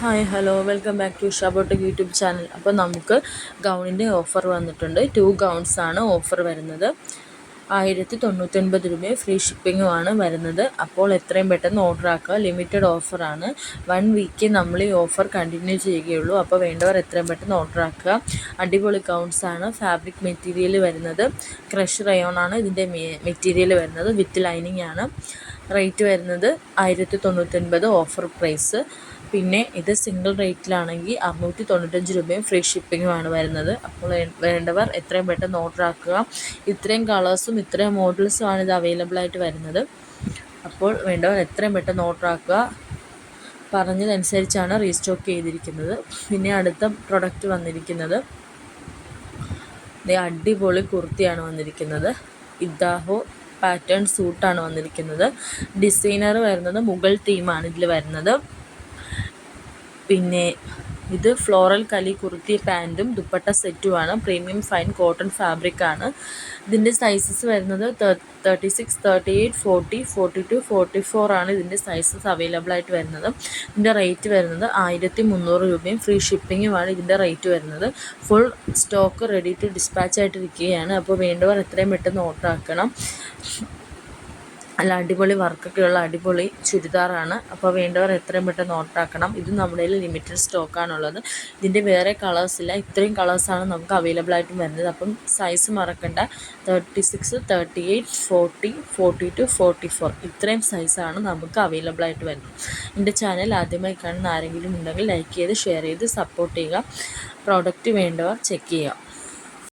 Hi hello welcome back to ഷബോട്ടിക് YouTube channel. അപ്പോൾ നമുക്ക് ഗൗണിന്റെ ഓഫർ വന്നിട്ടുണ്ട്. ടു ഗൗൺസ് ആണ് ഓഫർ വരുന്നത്. ആയിരത്തി തൊണ്ണൂറ്റൊൻപത് രൂപയും ഫ്രീ ഷിപ്പിങ്ങുമാണ് വരുന്നത്. അപ്പോൾ എത്രയും പെട്ടെന്ന് ഓർഡർ ആക്കുക. ലിമിറ്റഡ് ഓഫറാണ് വൺ വീക്ക് നമ്മൾ ഈ ഓഫർ കണ്ടിന്യൂ ചെയ്യുകയുള്ളൂ. അപ്പോൾ വേണ്ടവർ എത്രയും പെട്ടെന്ന് ഓർഡർ ആക്കുക. അടിപൊളി ഗൗൺസ് ആണ്. ഫാബ്രിക് മെറ്റീരിയൽ വരുന്നത്. ക്രഷ് റയോൺ ആണ് ഇതിന്റെ മെറ്റീരിയൽ വരുന്നത്. വിത്ത് ലൈനിങ് ആണ്. റേറ്റ് വരുന്നത് ആയിരത്തി തൊണ്ണൂറ്റൊൻപത് ഓഫർ പ്രൈസ് പിന്നെ ഇത് സിംഗിൾ റേറ്റിലാണെങ്കിൽ അറുന്നൂറ്റി തൊണ്ണൂറ്റഞ്ച് രൂപയും ഫ്രീ ഷിപ്പിങ്ങുമാണ് വരുന്നത്. അപ്പോൾ വേണ്ടവർ എത്രയും പെട്ടെന്ന് ഓർഡർ ആക്കുക. ഇത്രയും കളേഴ്സും ഇത്രയും മോഡൽസുമാണ് ഇത് അവൈലബിൾ ആയിട്ട് വരുന്നത്. അപ്പോൾ വേണ്ടവർ എത്രയും പെട്ടെന്ന് ഓർഡർ ആക്കുക. പറഞ്ഞതനുസരിച്ചാണ് റീസ്റ്റോക്ക് ചെയ്തിരിക്കുന്നത്. പിന്നെ അടുത്ത പ്രൊഡക്റ്റ് വന്നിരിക്കുന്നത്. അടിപൊളി കുർത്തിയാണ് വന്നിരിക്കുന്നത്. ഇദാഹോ പാറ്റേൺ സൂട്ടാണ് വന്നിരിക്കുന്നത്. ഡിസൈനർ വരുന്നത് മുഗൾ തീമാണ് ഇതിൽ വരുന്നത്. പിന്നെ ഇത് ഫ്ലോറൽ കലി കുർത്തി പാന്റും ദുപ്പട്ട സെറ്റുമാണ് പ്രീമിയം ഫൈൻ കോട്ടൺ ഫാബ്രിക് ആണ്. ഇതിന്റെ സൈസസ് വരുന്നത് thirty six thirty eight forty forty two forty four ആണ് ഇതിന്റെ സൈസസ് അവൈലബിൾ ആയിട്ട് വരുന്നത്. ഇതിന്റെ റേറ്റ് വരുന്നത് ആയിരത്തി മുന്നൂറ് രൂപയും ഫ്രീ ഷിപ്പിങ്ങുമാണ് ഇതിന്റെ റേറ്റ് വരുന്നത്. Full stock ready to dispatch ആയിട്ടിരിക്കുകയാണ് അപ്പോൾ വേണ്ടവർ എത്രയും പെട്ടെന്ന് ഓർഡർ ആക്കണം. നല്ല അടിപൊളി വർക്കൊക്കെയുള്ള അടിപൊളി ചുരിദാറാണ്. അപ്പോൾ വേണ്ടവർ എത്രയും പെട്ടെന്ന് ഓർഡറാക്കണം ഇത് നമ്മുടെ കയ്യിൽ ലിമിറ്റഡ് സ്റ്റോക്കാണുള്ളത് ഇതിന്റെ വേറെ കളേഴ്സില്ല ഇത്രയും കളേഴ്സാണ് നമുക്ക് അവൈലബിൾ ആയിട്ട് വരുന്നത്. അപ്പം സൈസ് മറക്കണ്ട. Thirty six thirty eight forty forty two forty four ഇത്രയും സൈസാണ് നമുക്ക് അവൈലബിൾ ആയിട്ട് വരുന്നത്. എന്റെ ചാനൽ ആദ്യമായി കാണുന്ന ആരെങ്കിലും ഉണ്ടെങ്കിൽ ലൈക്ക് ചെയ്ത് ഷെയർ ചെയ്ത് സപ്പോർട്ട് ചെയ്യുക. പ്രോഡക്റ്റ് വേണ്ടവർ ചെക്ക് ചെയ്യുക.